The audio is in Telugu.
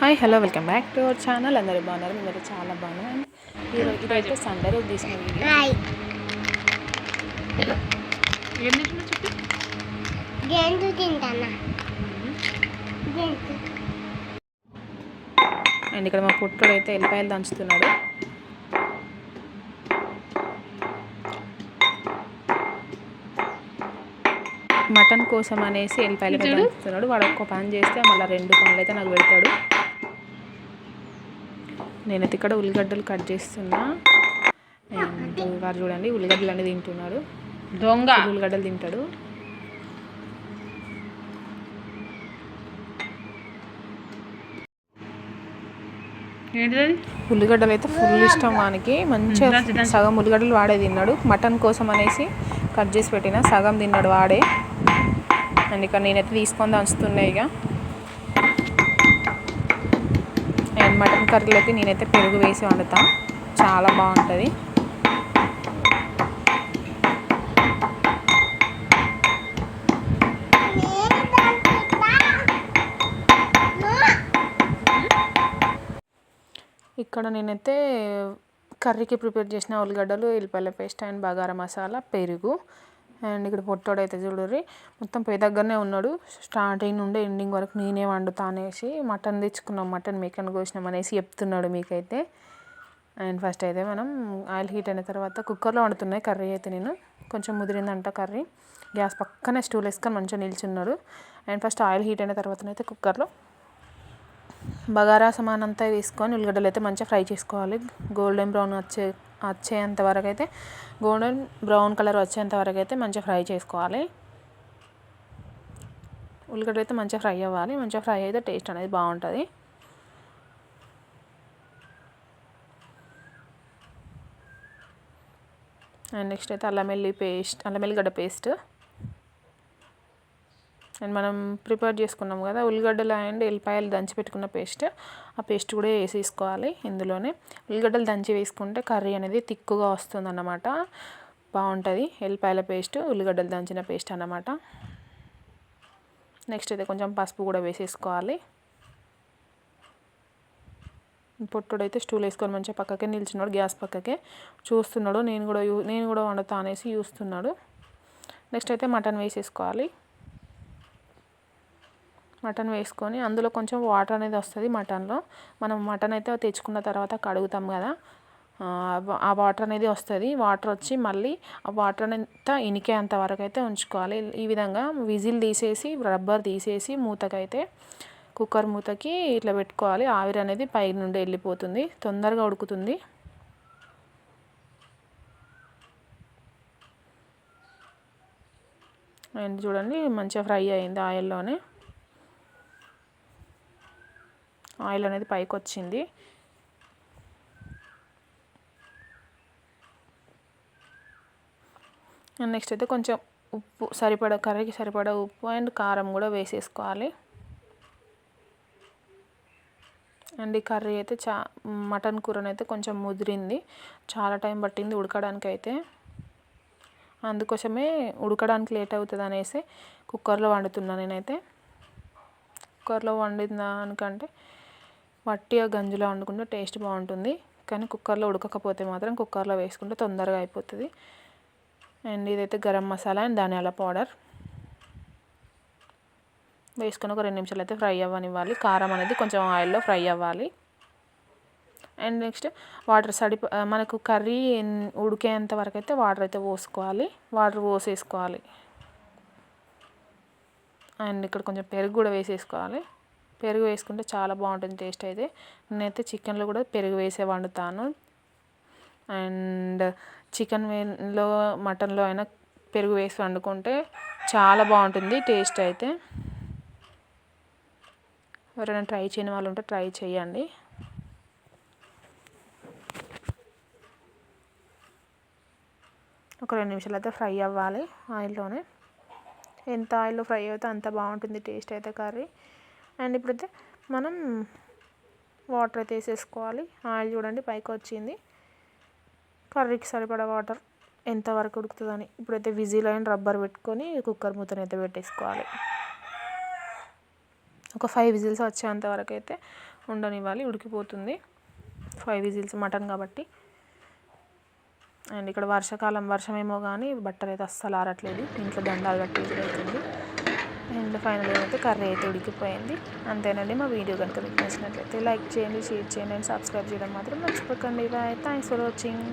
Hi hello welcome back to our channel అందరూ బాగున్నారు? మీరు చాలా బాగున్నారు. ఈరోజు ఇదైతే సండే రోజు తీసిన వీడియో అండ్ ఇక్కడ మా పుట్టుడు అయితే ఎల్లిపాయలు దంచుతున్నాడు. మటన్ కోసం అనేసి ఎల్లిపాయలు దంచుతున్నాడు. వాడు ఒక్క పని చేస్తే మళ్ళీ రెండు పనులు అయితే నాకు పెడతాడు. నేనైతే ఇక్కడ ఉల్లిగడ్డలు కట్ చేస్తున్నా. వారు చూడండి ఉల్లిగడ్డలు అనేది తింటున్నాడు దొంగ. ఉల్లిగడ్డలు తింటాడు? ఉల్లిగడ్డలు అయితే ఫుల్ ఇష్టం వానికి. మంచిగా. సగం ఉల్లిగడ్డలు వాడే తిన్నాడు. మటన్ కోసం అనేసి కట్ చేసి పెట్టిన సగం తిన్నాడు వాడే. అండ్ ఇక్కడ నేనైతే తీసుకొని దంచుతున్నాయి ఇక. మటన్ కర్రీలోకి నేనైతే పెరుగు వేసి వండుతా. చాలా బాగుంటుంది. ఇక్కడ నేనైతే కర్రీకి ప్రిపేర్ చేసిన ఉల్లిగడ్డలు ఎల్లిపాయల పేస్ట్ అండ్ బగారా మసాలా పెరుగు. అండ్ ఇక్కడ పొట్టోడు అయితే చూడరి మొత్తం పై దగ్గరనే ఉన్నాడు. స్టార్టింగ్ నుండి ఎండింగ్ వరకు నేనే వండుతా అనేసి మటన్ తెచ్చుకున్నాం. మటన్ మేకన్ కోసినాం అనేసి చెప్తున్నాడు మీకైతే. అండ్ ఫస్ట్ అయితే మనం ఆయిల్ హీట్ అయిన తర్వాత కుక్కర్లో వండుతున్నాయి కర్రీ అయితే నేను. కొంచెం ముదిరిందంట కర్రీ. గ్యాస్ పక్కనే స్టూల్ వేసుకొని మంచిగా నిల్చున్నాడు. అండ్ ఫస్ట్ ఆయిల్ హీట్ అయిన తర్వాతనైతే కుక్కర్లో బగారా సమానంతా అంతా వేసుకొని ఉల్లిగడ్డలు అయితే మంచిగా ఫ్రై చేసుకోవాలి. గోల్డెన్ బ్రౌన్ వచ్చే వచ్చేంత వరకు అయితే గోల్డెన్ బ్రౌన్ కలర్ వచ్చేంత వరకు అయితే మంచిగా ఫ్రై చేసుకోవాలి. ఉల్లిగడ్డ అయితే మంచిగా ఫ్రై అవ్వాలి. మంచిగా ఫ్రై అయితే టేస్ట్ అనేది బాగుంటుంది. అండ్ నెక్స్ట్ అయితే అల్లం వెల్లి పేస్ట్ అల్లం వెల్లిగడ్డ పేస్ట్. అండ్ మనం ప్రిపేర్ చేసుకున్నాం కదా ఉల్లిగడ్డలు అండ్ ఎల్లిపాయలు దంచి పెట్టుకున్న పేస్ట్. ఆ పేస్ట్ కూడా వేసేసుకోవాలి ఇందులోనే. ఉల్లిగడ్డలు దంచి వేసుకుంటే కర్రీ అనేది తిక్కుగా వస్తుంది అన్నమాట బాగుంటుంది. ఎల్లిపాయల పేస్ట్ ఉల్లిగడ్డలు దంచిన పేస్ట్ అన్నమాట. నెక్స్ట్ అయితే కొంచెం పసుపు కూడా వేసేసుకోవాలి. పొట్టుడైతే స్టూల్ వేసుకొని మంచిగా పక్కకే నిల్చున్నాడు గ్యాస్ పక్కకే. చూస్తున్నాడు నేను కూడా యూ నేను కూడా వండుతా అనేసి చూస్తున్నాడు. నెక్స్ట్ అయితే మటన్ వేసేసుకోవాలి. మటన్ వేసుకొని అందులో కొంచెం వాటర్ అనేది వస్తుంది మటన్లో. మనం మటన్ అయితే తెచ్చుకున్న తర్వాత కడుగుతాం కదా. ఆ వాటర్ అనేది వస్తుంది. వాటర్ వచ్చి మళ్ళీ ఆ వాటర్ అంతా ఇనికేంత వరకు అయితే ఉంచుకోవాలి. ఈ విధంగా విజిల్ తీసేసి రబ్బర్ తీసేసి మూతకైతే కుక్కర్ మూతకి ఇట్లా పెట్టుకోవాలి. ఆవిరి అనేది పై నుండి వెళ్ళిపోతుంది. తొందరగా ఉడుకుతుంది. అండ్ చూడండి మంచిగా ఫ్రై అయింది ఆయిల్లోనే. ఆయిల్ అనేది పైకి వచ్చింది నెక్స్ట్ అయితే కొంచెం ఉప్పు సరిపడా కర్రీకి సరిపడా ఉప్పు అండ్ కారం కూడా వేసేసుకోవాలి. అండ్ ఈ కర్రీ అయితే చా మటన్ కూరనైతే కొంచెం ముదిరింది. చాలా టైం పట్టింది ఉడకడానికి అయితే అందుకోసమే ఉడకడానికి లేట్ అవుతుంది అనేసి కుక్కర్లో వండుతున్నా నేనైతే. కుక్కర్లో వండిన దానికంటే వట్టిగా గంజిలో వండుకుంటే టేస్ట్ బాగుంటుంది. కానీ కుక్కర్లో ఉడకకపోతే మాత్రం కుక్కర్లో వేసుకుంటే తొందరగా అయిపోతుంది. అండ్ ఇదైతే గరం మసాలా అండ్ ధనియాల పౌడర్. వేసుకొని ఒక రెండు నిమిషాలు అయితే ఫ్రై అవ్వనివ్వాలి. కారం అనేది కొంచెం ఆయిల్లో ఫ్రై అవ్వాలి. అండ్ నెక్స్ట్ వాటర్ సడి మనకు కర్రీ ఉడికేంత వరకు అయితే వాటర్ అయితే పోసుకోవాలి. వాటర్ పోసేసుకోవాలి. అండ్ ఇక్కడ కొంచెం పెరుగు కూడా వేసేసుకోవాలి. పెరుగు వేసుకుంటే చాలా బాగుంటుంది టేస్ట్ అయితే. నేనైతే చికెన్లో కూడా పెరుగు వేసే వండుతాను. అండ్ చికెన్లో మటన్లో అయినా పెరుగు వేసి వండుకుంటే చాలా బాగుంటుంది టేస్ట్ అయితే. ఎవరైనా ట్రై చేయని వాళ్ళు ఉంటే ట్రై చేయండి. ఒక రెండు నిమిషాలు అయితే ఫ్రై అవ్వాలి ఆయిల్లోనే. ఎంత ఆయిల్లో ఫ్రై అయితే అంత బాగుంటుంది టేస్ట్ అయితే కర్రీ. అండ్ ఇప్పుడైతే మనం వాటర్ అయితే వేసేసుకోవాలి. ఆయిల్ చూడండి పైకి వచ్చింది. కర్రీకి సరిపడా వాటర్ ఎంతవరకు ఉడుకుతుందని. ఇప్పుడైతే విజిల్ అయిన రబ్బర్ పెట్టుకొని కుక్కర్ మూతనైతే పెట్టేసుకోవాలి. ఒక ఫైవ్ విజిల్స్ వచ్చేంత వరకు అయితే ఉండనివ్వాలి. ఉడికిపోతుంది. ఫైవ్ విజిల్స్ మటన్ కాబట్టి. అండ్ ఇక్కడ వర్షాకాలం వర్షమేమో కానీ బట్టలు అయితే అస్సలు ఆరట్లేదు. ఇంట్లో దండాలు కట్టి అవుతుంది అండ్ ఫైనల్ అయితే కర్రీ అయితే ఉడికిపోయింది. అంతేనండి మా వీడియో కనుక మీకు నచ్చినట్లయితే లైక్ చేయండి షేర్ చేయండి అండ్ సబ్స్క్రైబ్ చేయడం మాత్రం మర్చిపోకండి. Bye thanks for watching